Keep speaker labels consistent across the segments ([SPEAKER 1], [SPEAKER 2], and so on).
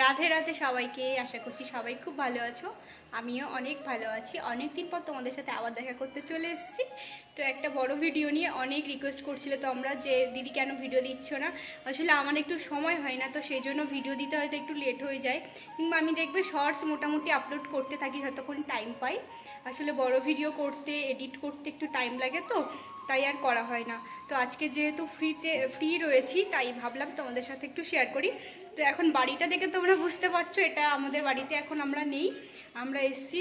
[SPEAKER 1] রাধে রাধে সবাইকে, আশা করছি সবাই খুব ভালো আছো। আমিও অনেক ভালো আছি। অনেক দিন পর তোমাদের সাথে আবার দেখা করতে চলে এসেছি। তো একটা বড় ভিডিও নিয়ে অনেক রিকোয়েস্ট করছিল তোমরা যে, দিদি কেন ভিডিও দিচ্ছ না? আসলে আমার একটু সময় হয় না, তো সেই জন্য ভিডিও দিতে হয়তো একটু লেট হয়ে যায়। কিংবা আমি দেখবে শর্টস মোটামুটি আপলোড করতে থাকি যতক্ষণ টাইম পাই। আসলে বড় ভিডিও করতে এডিট করতে একটু টাইম লাগে তো, তাই আর করা হয় না। তো আজকে যেহেতু ফ্রিতে ফ্রি রয়েছি, তাই ভাবলাম তোমাদের সাথে একটু শেয়ার করি। তো এখন বাড়িটা দেখে তোমরা বুঝতে পারছ, এটা আমাদের বাড়িতে এখন আমরা নেই। আমরা এসেছি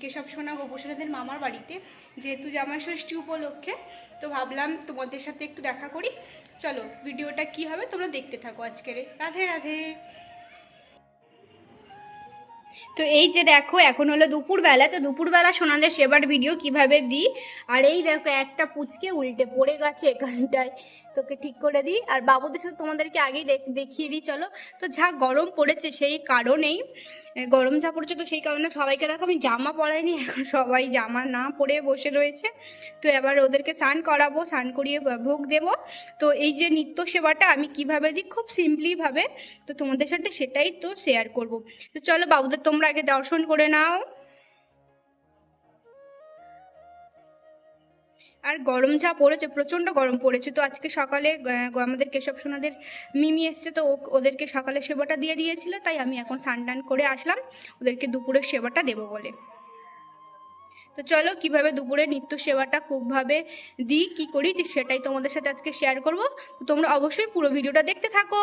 [SPEAKER 1] কেশব সোনা গোপসোনাদের মামার বাড়িতে, যেহেতু জামাই ষষ্ঠী উপলক্ষে। তো ভাবলাম তোমাদের সাথে একটু দেখা করি। চলো, ভিডিওটা কি হবে তোমরা দেখতে থাকো আজকের রাধে রাধে। তো এই যে দেখো, এখন হলো দুপুরবেলা, তো দুপুরবেলা সোনাদের সেবার ভিডিও কীভাবে দিই? আর এই দেখো, একটা পুচকে উল্টে পড়ে গেছে এখানটায়। তোকে ঠিক করে দিই। আর বাবুদের সাথে তোমাদেরকে আগেই দেখ- দেখিয়ে দিই, চলো। তো যা গরম পড়েছে সেই কারণেই গরম যা পড়েছে তো সেই কারণে সবাইকে দেখো, আমি জামা পরাইনি, এখন সবাই জামা না পরে বসে রয়েছে। তো এবার ওদেরকে স্নান করাবো, স্নান করিয়ে ভোগ দেব। তো এই যে নিত্য সেবাটা আমি কীভাবে দিই, খুব সিম্পলিভাবে তো তোমাদের সাথে সেটাই তো শেয়ার করব। তো চলো বাবুদের তোমরা আগে দর্শন করে নাও। আর গরম যা পড়েছে, প্রচণ্ড গরম পড়েছে। তো আজকে সকালে আমাদের কেশব সোনাদের মিমি এসছে, তো ওদেরকে সকালে সেবাটা দিয়ে দিয়েছিল, তাই আমি এখন স্নান টান করে আসলাম। ওদেরকে দুপুরের সেবাটা দেবো বলে। তো চলো, কীভাবে দুপুরে নিত্য সেবাটা খুবভাবে দিই, কি করি, সেটাই তোমাদের সাথে আজকে শেয়ার করব। তোমরা অবশ্যই পুরো ভিডিওটা দেখতে থাকো।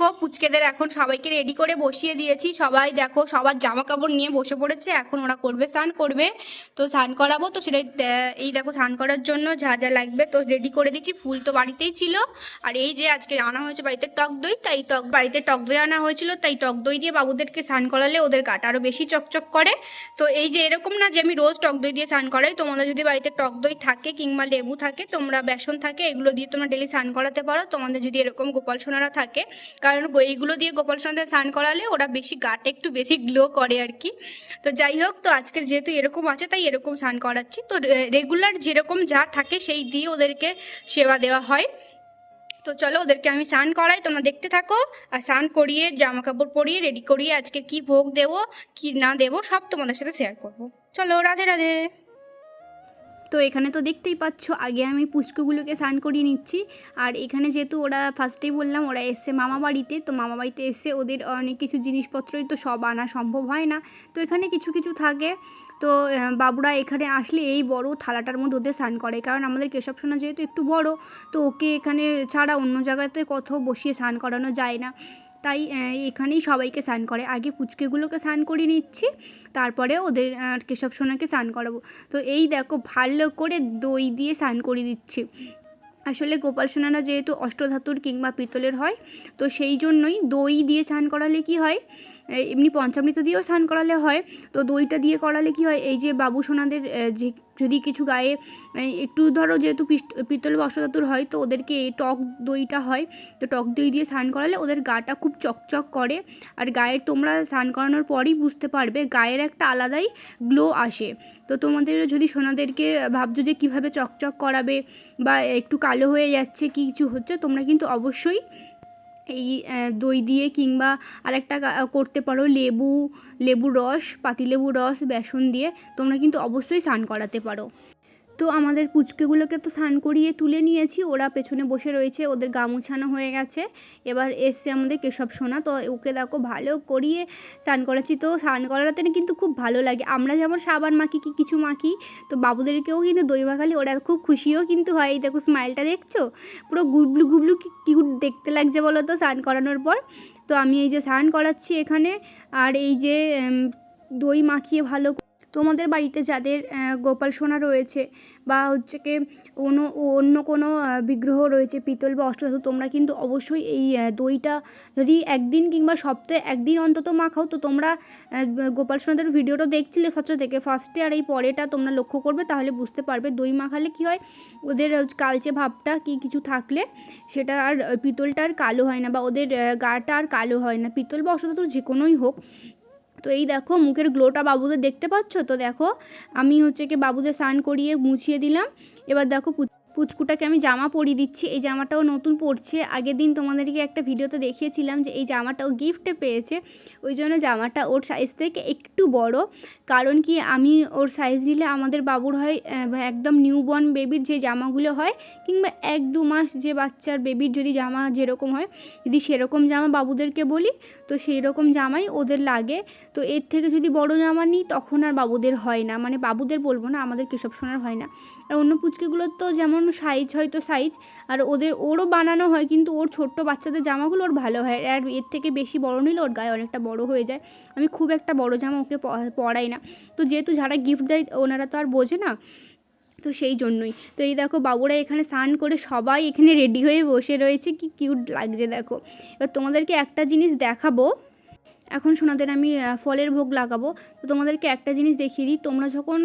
[SPEAKER 1] দেখো, পুচকেদের এখন সবাইকে রেডি করে বসিয়ে দিয়েছি। সবাই দেখো, সবার জামা কাপড় নিয়ে বসে পড়েছে। এখন ওরা করবে, স্নান করবে। তো স্নান করাবো। তো সেটাই এই দেখো, স্নান করার জন্য যা যা লাগবে তো রেডি করে দিচ্ছি ফুল তো বাড়িতেই ছিল। আর এই যে আজকে আনা হয়েছে বাড়িতে টক দই, তাই টক, বাড়িতে টক দই আনা হয়েছিল। তাই টক দই দিয়ে বাবুদেরকে স্নান করালে ওদের গাটা আরও বেশি চকচক করে। তো এই যে এরকম না যে আমি রোজ টক দই দিয়ে স্নান করাই। তোমাদের যদি বাড়িতে টক দই থাকে কিংবা লেবু থাকে, তোমরা বেসন থাকে, এগুলো দিয়ে তোমরা ডেলি স্নান করাতে পারো। তোমাদের যদি এরকম গোপাল সোনারা থাকে কারণ এইগুলো দিয়ে গোপাল সোনাদের স্নান করালে ওরা বেশি গাটা একটু বেশি গ্লো করে আর কি। তো যাই হোক, তো আজকের যেহেতু এরকম আছে, তাই এরকম স্নান করাচ্ছি। তো রেগুলার যেরকম যা থাকে সেই দিয়ে ওদেরকে সেবা দেওয়া হয়। তো চলো ওদেরকে আমি স্নান করাই, তোমরা দেখতে থাকো। আর স্নান করিয়ে জামা কাপড় পরিয়ে রেডি করিয়ে আজকে কি ভোগ দেবো, কি না দেবো, সব তোমাদের সাথে শেয়ার করব। চলো, রাধে রাধে। তো এখানে তো দেখতেই পাচ্ছ, আগে আমি পুষ্কগুলোকে স্নান করিয়ে নিচ্ছি। আর এখানে যেহেতু ওরা ফার্স্টেই বললাম, ওরা এসছে মামা বাড়িতে, তো মামা বাড়িতে এসে ওদের অনেক কিছু জিনিসপত্রই তো সব আনা সম্ভব হয় না। তো এখানে কিছু কিছু থাকে। তো বাবুরা এখানে আসলে এই বড় থালাটার মধ্যে ওদের স্নান করে। কারণ আমাদের কেশব সোনা যেহেতু একটু বড়, তো ওকে এখানে ছাড়া অন্য জায়গাতে কোথাও বসিয়ে স্নান করানো যায় না। তাই এখানেই সবাইকে স্নান করে। আগে পুচকেগুলোকে স্নান করে নিচ্ছি, তারপরে ওদের কেশব সোনাকে স্নান করাবো। তো এই দেখো, ভালো করে দই দিয়ে স্নান করিয়ে দিচ্ছি। আসলে গোপাল সোনারা যেহেতু অষ্টধাতুর কিংবা পিতলের হয়, তো সেই জন্যই দই দিয়ে স্নান করালে কি হয় এমনি পঞ্চামৃত দিয়েও স্নান করালে হয়। তো দইটা দিয়ে করালে কি হয়? এই যে বাবু সোনাদের যে যদি কিছু গায়ে একটু ধরো যেহেতু পিতল বা অষ্টধাতুর হয়, তো ওদেরকে এই টক দইটা হয়। তো টক দই দিয়ে স্নান করালে ওদের গাটা খুব চকচক করে। আর গায়ের তোমরা স্নান করানোর পরই বুঝতে পারবে, গায়ের একটা আলাদাই গ্লো আসে। তো তোমাদের যদি সোনাদেরকে ভাবছ যে কীভাবে চকচক করাবে বা একটু কালো হয়ে যাচ্ছে, কি কিছু হচ্ছে, তোমরা কিন্তু অবশ্যই এই দই দিয়ে কিংবা আরেকটা করতে পারো লেবু লেবুর রস পাতিলেবুর রস, বেসন দিয়ে তোমরা কিন্তু অবশ্যই স্নান করাতে পারো। তো আমাদের পুচকেগুলোকে তো স্নান করিয়ে তুলে নিয়েছি। ওরা পেছনে বসে রয়েছে, ওদের গা মুছানো হয়ে গেছে। এবার এসছে আমাদের কেশব সোনা। তো ওকে দেখো ভালো করিয়ে স্নান করাচ্ছি। তো স্নান করাতে কিন্তু খুব ভালো লাগে। আমরা যেমন সাবান মাখি কি কিছু মাখি, তো বাবুদেরকেও কিন্তু দই মাখালে ওরা খুব খুশিও কিন্তু হয়। এই দেখো স্মাইলটা দেখছ? পুরো গুবলু গুবলু কি কিউট দেখতে লাগছে বলো তো স্নান করানোর পর। তো আমি এই যে স্নান করাচ্ছি এখানে। আর এই যে দই মাখিয়ে ভালো তোমাদের বাড়িতে যাদের গোপাল সোনা রয়েছে বা হচ্ছে কি অন্য অন্য কোনো বিগ্রহ রয়েছে, পিতল বা অষ্টধাতু, তোমরা কিন্তু অবশ্যই এই দইটা যদি একদিন কিংবা সপ্তাহে একদিন অন্তত মাখাও, তো তোমরা গোপাল সোনাদের ভিডিওটা দেখছিলে ফার্স্ট থেকে, ফার্স্টে আর এই পরেটা তোমরা লক্ষ্য করবে, তাহলে বুঝতে পারবে দই মাখালে কি হয়, ওদের কালচে ভাবটা কি কিছু থাকলে সেটা আর, পিতলটা আর কালো হয় না বা ওদের গাটা আর কালো হয় না, পিতল বা অষ্টধাতুর যে কোনোই হোক তো এই দেখো মুখের গ্লোটা বাবুদের দেখতে পাচ্ছ? তো দেখো, আমি হচ্ছে কি বাবুদের স্নান করিয়ে মুছিয়ে দিলাম। এবার দেখো পুচকুটাকে আমি জামা পরিয়ে দিচ্ছি। এই জামাটাও নতুন পরছে। আগের দিন তোমাদেরকে একটা ভিডিওতে দেখিয়েছিলাম যে এই জামাটাও গিফটে পেয়েছে। ওই জন্য জামাটা ওর সাইজ থেকে একটু বড়। কারণ কি, আমি ওর সাইজ নিলে আমাদের বাবুর হয় একদম নিউবর্ন বেবির যে জামাগুলো হয়, কিংবা এক দু মাস যে বাচ্চার বেবির যদি জামা যেরকম হয়, যদি সেরকম জামা বাবুদেরকে বলি, তো সেই রকম জামাই ওদের লাগে। তো এর থেকে যদি বড় জামা নিই, তখন আর বাবুদের হয় না। মানে বাবুদের বলব না আমাদের কেশব সোনার হয় না। আর অন্য পুচকিগুলোর তো যেমন সাইজ হয়তো সাইজ আর ওদের, ওরও বানানো হয়, কিন্তু ওর ছোট্ট বাচ্চাদের জামাগুলো ওর ভালো হয়, আর এর থেকে বেশি বড় নিলে ওর গায়ে অনেকটা বড় হয়ে যায়। আমি খুব একটা বড় জামা ওকে পরাই না। তো যেহেতু যারা গিফট দেয়, ওনারা তো আর বোঝে না, তো সেই জন্যই। তো এই দেখো বাবুরা এখানে স্নান করে সবাই এখানে রেডি হয়ে বসে রয়েছে, কি কিউট লাগছে দেখো। এবার তোমাদেরকে একটা জিনিস দেখাবো। এখন সোনাদের আমি ফলের ভোগ লাগাবো। তো তোমাদেরকে একটা জিনিস দেখিয়ে দিই, তোমরা যখন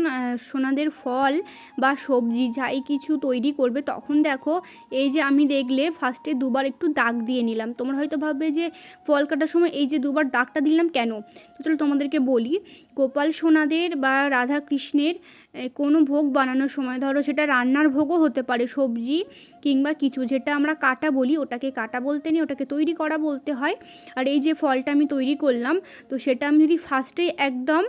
[SPEAKER 1] সোনাদের ফল বা সবজি যাই কিছু তৈরি করবে, তখন দেখো এই যে আমি দেখলে ফার্স্টে দুবার একটু দাগ দিয়ে নিলাম। তোমরা হয়তো ভাববে যে ফল কাটার সময় এই যে দুবার দাগটা দিলাম কেন? তো চলো তোমাদেরকে বলি, গোপাল সোনাদের বা রাধা কৃষ্ণের কোনো ভোগ বানানোর সময়, ধরো সেটা রান্নার ভোগও হতে পারে, সবজি কিংবা কিছু, যেটা আমরা কাটা বলি, ওটাকে কাটা বলতে নেই, ওটাকে তৈরি করা বলতে হয়। আর এই যে ফলটা আমি তৈরি করলাম, তো সেটা আমি যদি ফার্স্টেই একদম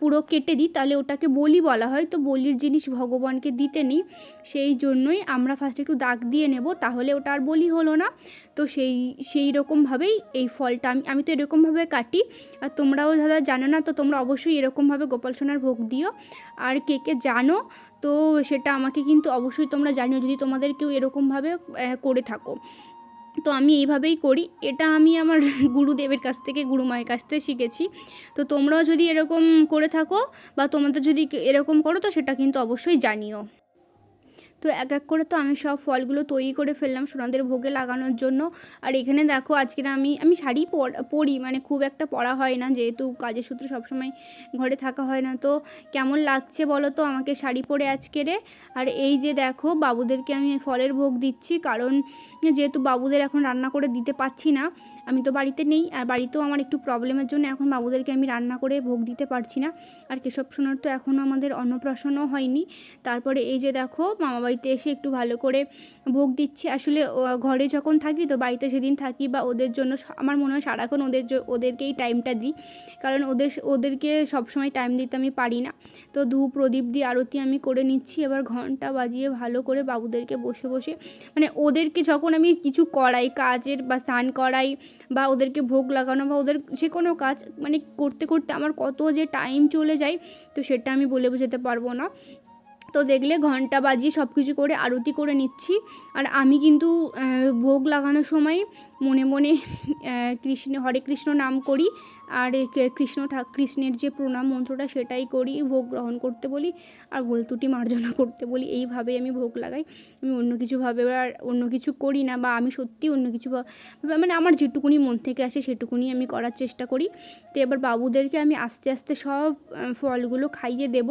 [SPEAKER 1] পুরো কেটে দিই, তাহলে ওটাকে বলি বলা হয়। তো বলির জিনিস ভগবানকে দিতে নিই, সেই জন্যই আমরা ফার্স্টে একটু দাগ দিয়ে নেব, তাহলে ওটা আর বলি হলো না। তো সেই সেই রকমভাবেই এই ফলটা আমি আমি তো এরকমভাবে কাটি। আর তোমরাও যারা জানো না, তো তোমরা অবশ্যই এরকমভাবে গোপাল সোনার ভোগ দিও। আর কে কে জানো, তো সেটা আমাকে কিন্তু অবশ্যই তোমরা জানিও, যদি তোমাদের কেউ এরকমভাবে করে থাকো। তো আমি এইভাবেই করি। এটা আমি আমার গুরুদেবের কাছ থেকে, গুরুমায়ের কাছ থেকে শিখেছি। তো তোমরাও যদি এরকম করে থাকো বা তোমাদের যদি এরকম করো, তো সেটা কিন্তু অবশ্যই জানিও। তো এক এক করে তো আমি সব ফলগুলো তৈরি করে ফেললাম সোনাদের ভোগে লাগানোর জন্য। আর এখানে দেখো আজকে আমি আমি শাড়ি পর- মানে খুব একটা পরা হয় না, যেহেতু কাজের সূত্রে সবসময় ঘরে থাকা হয় না। তো কেমন লাগছে বলো তো আমাকে শাড়ি পরে আজকেরে আর এই যে দেখো বাবুদেরকে আমি ফলের ভোগ দিচ্ছি, কারণ যেহেতু বাবুদের এখন রান্না করে দিতে পারছি না আমি তো বাড়িতে নেই আর বাড়িতেও আমার একটু প্রবলেমের জন্য এখন বাবুদেরকে আমি রান্না করে ভোগ দিতে পারছি না। আর কেশব সোনার তো এখনও আমাদের অন্নপ্রাশনও হয়নি। তারপরে এই যে দেখো, মামা বাড়িতে এসে একটু ভালো করে ভোগ দিচ্ছি। আসলে ঘরে যখন থাকি তো বাড়িতে সেদিন থাকি বা ওদের জন্য আমার মনে হয় সারাক্ষণ ওদের ওদেরকেই টাইমটা দিই। কারণ ওদের ওদেরকে সবসময় টাইম দিতে আমি পারি না। তো ধূপ প্রদীপ দিয়ে আরতি আমি করে নিচ্ছি। এবার ঘণ্টা বাজিয়ে ভালো করে বাবুদেরকে বসে বসে মানে ওদেরকে যখন আমি কিছু করাই, কাজের বা স্নান করাই বা ওদেরকে ভোগ লাগানো বা ওদের যে কোনো কাজ মানে করতে করতে আমার কত যে টাইম চলে যায়, তো সেটা আমি বলে বোঝাতে পারব না। তো দেখলে ঘণ্টা বাজিয়ে সব কিছু করে আরতি করে নিচ্ছি। আর আমি কিন্তু ভোগ লাগানোর সময় মনে মনে কৃষ্ণ, হরে কৃষ্ণ নাম করি। আর কৃষ্ণ কৃষ্ণের যে প্রণাম মন্ত্রটা সেটাই করি, ভোগ গ্রহণ করতে বলি আর ভুলতুটি মার্জনা করতে বলি। এইভাবেই আমি ভোগ লাগাই। আমি অন্য কিছুভাবে আর অন্য কিছু করি না বা আমি সত্যি অন্য কিছু মানে আমার যেটুকুনি মন থেকে আসে সেটুকুনি আমি করার চেষ্টা করি। তো এবার বাবুদেরকে আমি আস্তে আস্তে সব ফলগুলো খাইয়ে দেব।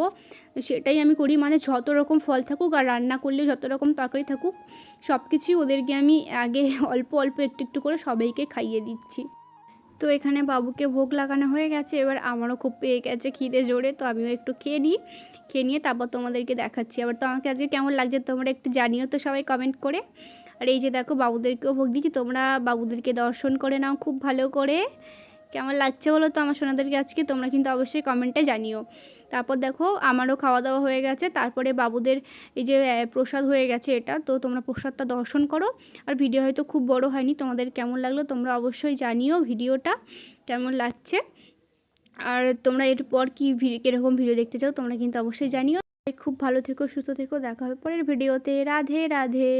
[SPEAKER 1] সেটাই আমি করি। মানে যত রকম ফল থাকুক আর রান্না করলে যত রকম তরকারি থাকুক সব কিছুই ওদেরকে আমি আগে অল্প অল্প, একটু একটু করে সবাইকে খাইয়ে দিচ্ছি। তো এখানে বাবুকে ভোগ লাগানো হয়ে গেছে। এবার আমারও খুব পেয়ে গেছে খিদে জোরে। তো আমিও একটু খেয়ে নিই। খেয়ে নিয়ে তারপর তোমাদেরকে দেখাচ্ছি। আবার তো আমাকে আজকে কেমন লাগছে তোমরা একটু জানিও তো সবাই কমেন্ট করে। আর এই যে দেখো বাবুদেরকেও ভোগ দিচ্ছি তোমরা বাবুদেরকে দর্শন করে নাও খুব ভালো করে। কেমন লাগছে বলো তো আমার সোনাদেরকে আজকে? তোমরা কিন্তু অবশ্যই কমেন্টে জানিও। তারপর দেখো আমারও খাওয়া দাওয়া হয়ে গেছে। তারপরে বাবুদের এই যে প্রসাদ হয়ে গেছে এটা। তো তোমরা প্রসাদটা দর্শন করো। আর ভিডিও হয়তো খুব বড় হয়নি। তোমাদের কেমন লাগল তোমরা অবশ্যই জানিও ভিডিওটা কেমন লাগছে। আর তোমরা এরপর কি ভিডিও কীরকম ভিডিও দেখতে চাও তোমরা কিন্তু অবশ্যই জানিও। খুব ভালো থেকো, সুস্থ থেকো। দেখা হবে পরের ভিডিওতে। রাধে রাধে।